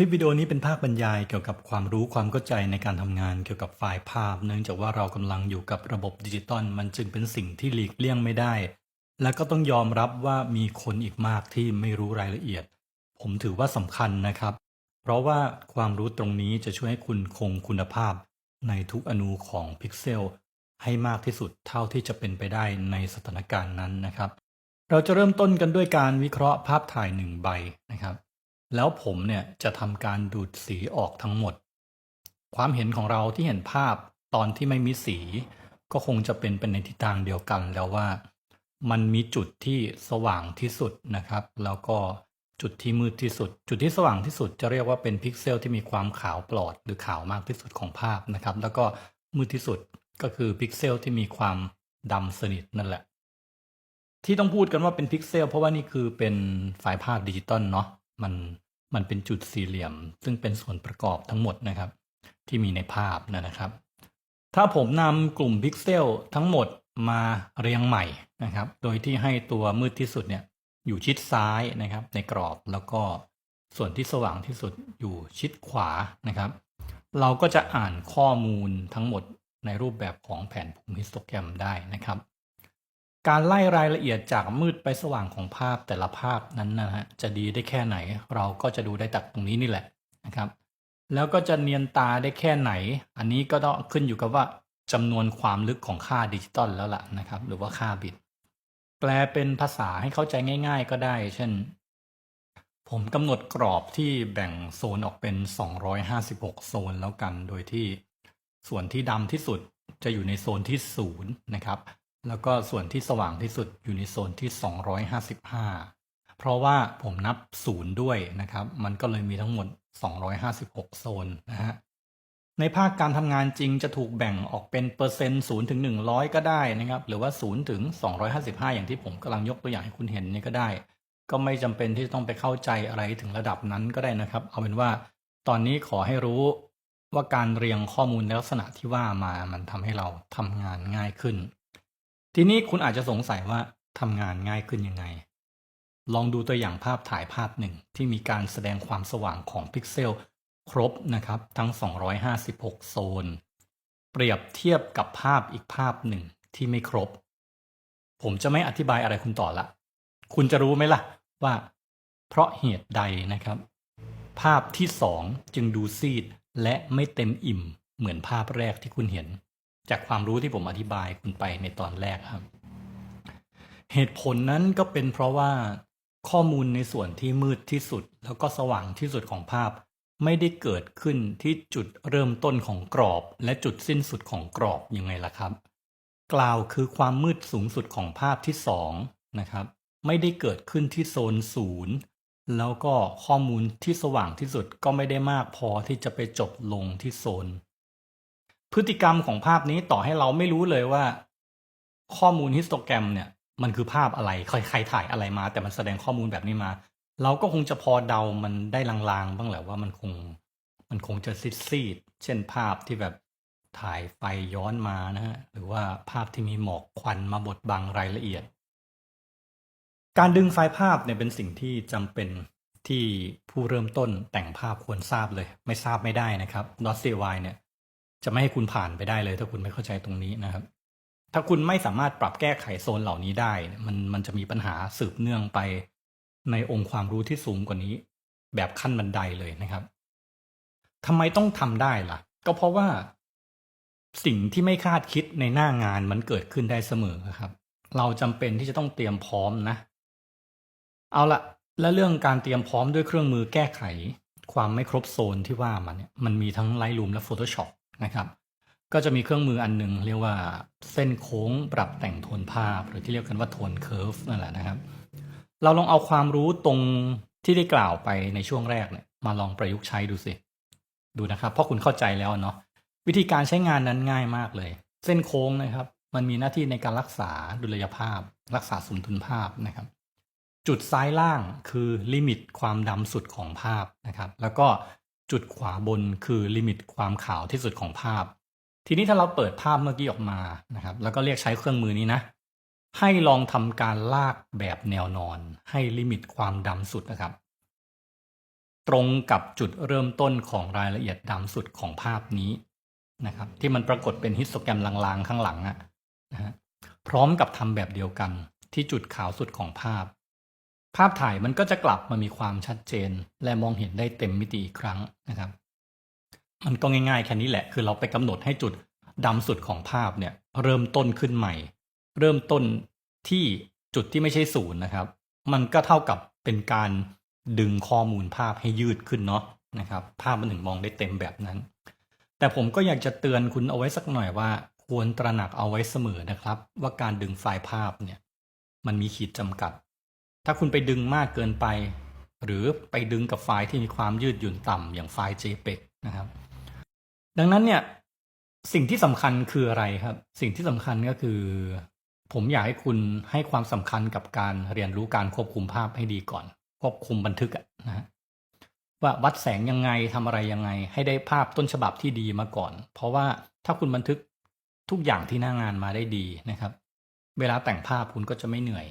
คลิปวิดีโอนี้เป็นภาคบรรยายเกี่ยวกับความรู้ความเข้าใจในการทำงานเกี่ยวกับไฟล์ภาพ เนื่องจากว่าเรากำลังอยู่กับระบบดิจิตอลมันจึงเป็นสิ่งที่หลีกเลี่ยงไม่ได้ และก็ต้องยอมรับว่ามีคนอีกมากที่ไม่รู้รายละเอียด ผมถือว่าสำคัญนะครับ เพราะว่าความรู้ตรงนี้จะช่วยให้คุณคงคุณภาพ ในทุกอนูของพิกเซลให้มากที่สุดเท่าที่จะเป็นไปได้ในสถานการณ์นั้นนะครับ เราจะเริ่มต้นกันด้วยการวิเคราะห์ภาพถ่ายหนึ่งใบนะครับ แล้วผมเนี่ยจะทำการดูดสีออกทั้งหมด ความเห็นของเราที่เห็นภาพตอนที่ไม่มีสีก็คงจะเป็นเป็นในทิศทางเดียวกันแล้วว่า มันมีจุดที่สว่างที่สุดนะครับ แล้วก็จุดที่มืดที่สุด จุดที่สว่างที่สุดจะเรียกว่าเป็นพิกเซลที่มีความขาวปลอดหรือขาวมากที่สุดของภาพนะครับ แล้วก็มืดที่สุดก็คือพิกเซลที่มีความดำสนิทนั่นแหละ ที่ต้องพูดกันว่าเป็นพิกเซลเพราะว่านี่คือเป็นไฟล์ภาพดิจิตอลเนาะมัน มันเป็นจุดสี่เหลี่ยม ซึ่งเป็นส่วนประกอบทั้งหมดนะครับ ที่มีในภาพนะครับ ถ้าผมนำกลุ่มพิกเซลทั้งหมดมาเรียงใหม่นะครับ โดยที่ให้ตัวมืดที่สุดเนี่ยอยู่ชิดซ้ายนะครับ ในกรอบแล้วก็ส่วนที่สว่างที่สุดอยู่ชิดขวานะครับ เราก็จะอ่านข้อมูลทั้งหมดในรูปแบบของแผนภูมิฮิสโตแกรมได้นะครับ การไล่รายละเอียดจากมืดไปสว่างของภาพแต่ละภาพนั้นนะฮะจะดีได้แค่ไหน เราก็จะดูได้จากตรงนี้นี่แหละนะครับ แล้วก็จะเนียนตาได้แค่ไหน อันนี้ก็ต้องขึ้นอยู่กับว่าจำนวนความลึกของค่าดิจิตอลแล้วล่ะนะครับ หรือว่าค่าบิต แปลเป็นภาษาให้เข้าใจง่าย ๆ ก็ได้ เช่น ผมกำหนดกรอบที่แบ่งโซนออกเป็น 256 โซนแล้วกัน โดยที่ส่วนที่ดำที่สุดจะอยู่ในโซนที่ 0 นะครับ แล้วก็ส่วนที่สว่างที่สุดอยู่ในโซนที่ 255 เพราะว่าผมนับศูนย์ด้วยนะครับ มันก็เลยมีทั้งหมด 256 โซนนะฮะ ในภาคการทำงานจริงจะถูกแบ่งออกเป็นเปอร์เซ็นต์0ถึง 100 ก็ได้นะครับ หรือว่า0ถึง 255 อย่างที่ผมกำลังยกตัวอย่างให้คุณเห็นนี่ก็ได้ ก็ไม่จำเป็นที่จะต้องไปเข้าใจอะไรถึงระดับนั้นก็ได้นะครับ เอาเป็นว่าตอนนี้ขอให้รู้ว่าการเรียงข้อมูลในลักษณะที่ว่ามา มันทำให้เราทำงานง่ายขึ้น ทีนี้คุณอาจจะสงสัยว่าทำงานง่ายขึ้นยังไง ลองดูตัวอย่างภาพถ่ายภาพหนึ่งที่มีการแสดงความสว่างของพิกเซลครบนะครับทั้ง 256 โซน เปรียบเทียบกับภาพอีกภาพหนึ่งที่ไม่ครบ ผมจะไม่อธิบายอะไรคุณต่อละ คุณจะรู้ไหมล่ะว่า เพราะเหตุใดนะครับ ภาพที่สองจึงดูซีดและไม่เต็มอิ่มเหมือนภาพแรกที่คุณเห็น จากความรู้ที่ผมอธิบายคุณไปในตอนแรกครับ เหตุผลนั้นก็เป็นเพราะว่าข้อมูลในส่วนที่มืดที่สุด แล้วก็สว่างที่สุดของภาพ ไม่ได้เกิดขึ้นที่จุดเริ่มต้นของกรอบ และจุดสิ้นสุดของกรอบยังไงล่ะครับ กล่าวคือความมืดสูงสุดของภาพที่สองนะครับไม่ได้เกิดขึ้นที่โซนศูนย์แล้วก็ข้อมูลที่สว่างที่สุดก็ไม่ได้มากพอที่จะไปจบลงที่โซน พฤติกรรมของภาพนี้ต่อให้เราไม่รู้เลยว่า ข้อมูลฮิสโตแกรมเนี่ยมันคือภาพอะไรใครใครถ่ายอะไรมา แต่มันแสดงข้อมูลแบบนี้มา เราก็คงจะพอเดามันได้ลางๆ บ้างแหละว่ามันคง มันคงจะซีดๆเช่นภาพที่แบบถ่ายไฟย้อนมานะฮะหรือว่าภาพที่มีหมอกควันมาบดบังรายละเอียด การดึงไฟล์ภาพเนี่ยเป็นสิ่งที่จำเป็นที่ผู้เริ่มต้นแต่งภาพควรทราบเลย ไม่ทราบไม่ได้นะครับ .cy เนี่ย จะไม่ให้คุณผ่านไปได้เลย ถ้าคุณไม่เข้าใจตรงนี้นะครับ ถ้าคุณไม่สามารถปรับแก้ไขโซนเหล่านี้ได้ มันมันจะมีปัญหาสืบเนื่องไปในองค์ความรู้ที่สูงกว่านี้ แบบขั้นบันไดเลยนะครับทำไมต้องทำได้ล่ะ ก็เพราะว่า สิ่งที่ไม่คาดคิดในหน้างานมันเกิดขึ้นได้เสมอครับ เราจำเป็นที่จะต้องเตรียมพร้อมนะ เอาละและเรื่องการเตรียมพร้อมด้วยเครื่องมือแก้ไข ความไม่ครบโซนที่ว่ามันเนี่ยมันมีทั้ง Lightroom และ Photoshop นะครับ ก็จะมีเครื่องมืออันหนึ่งเรียกว่าเส้นโค้งปรับแต่งโทนภาพ หรือที่เรียกกันว่าโทนเคอร์ฟนั่นแหละนะครับ เราลองเอาความรู้ตรงที่ได้กล่าวไปในช่วงแรกเนี่ยมาลองประยุกต์ใช้ดูสิ ดูนะครับ เพราะคุณเข้าใจแล้วเนาะวิธีการใช้งานนั้นง่ายมากเลย เส้นโค้งนะครับ มันมีหน้าที่ในการรักษาดุลยภาพ รักษาสมดุลภาพนะครับ จุดซ้ายล่างคือลิมิตความดำสุดของภาพนะครับ แล้วก็ จุดขวาบนคือลิมิตความขาวที่สุดของภาพ ทีนี้ถ้าเราเปิดภาพเมื่อกี้ออกมานะครับ แล้วก็เรียกใช้เครื่องมือนี้นะ ให้ลองทำการลากแบบแนวนอน ให้ลิมิตความดำสุดนะครับ ตรงกับจุดเริ่มต้นของรายละเอียดดำสุดของภาพนี้นะครับ ที่มันปรากฏเป็นฮิสโตแกรมลางๆ ข้างหลังอะนะฮะพร้อมกับทำแบบเดียวกันที่จุดขาวสุดของภาพ ภาพถ่ายมันก็จะกลับมามีความชัดเจน และมองเห็นได้เต็มมิติอีกครั้งนะครับ มันก็ง่ายๆแค่นี้แหละ คือเราไปกำหนดให้จุดดำสุดของภาพเนี่ย เริ่มต้นขึ้นใหม่ เริ่มต้นที่จุดที่ไม่ใช่ศูนย์นะครับ มันก็เท่ากับเป็นการดึงข้อมูลภาพให้ยืดขึ้นเนาะนะครับ ภาพมันถึงมองได้เต็มแบบนั้น แต่ผมก็อยากจะเตือนคุณเอาไว้สักหน่อยว่า ควรตระหนักเอาไว้เสมอนะครับ ว่าการดึงไฟล์ภาพเนี่ย มันมีขีดจำกัด ถ้าคุณไปดึงมากเกินไป หรือไปดึงกับไฟล์ที่มีความยืดหยุ่นต่ำอย่างไฟล์ JPEG นะครับ ดังนั้นเนี่ยสิ่งที่สำคัญคืออะไรครับ สิ่งที่สำคัญก็คือ ผมอยากให้คุณให้ความสำคัญกับการเรียนรู้การควบคุมภาพให้ดีก่อน ควบคุมบันทึกอะนะฮะว่าวัดแสงยังไงทำอะไรยังไง ให้ได้ภาพต้นฉบับที่ดีมาก่อน เพราะว่าถ้าคุณบันทึกทุกอย่างที่หน้างานมาได้ดีนะครับ เวลาแต่งภาพคุณก็จะไม่เหนื่อย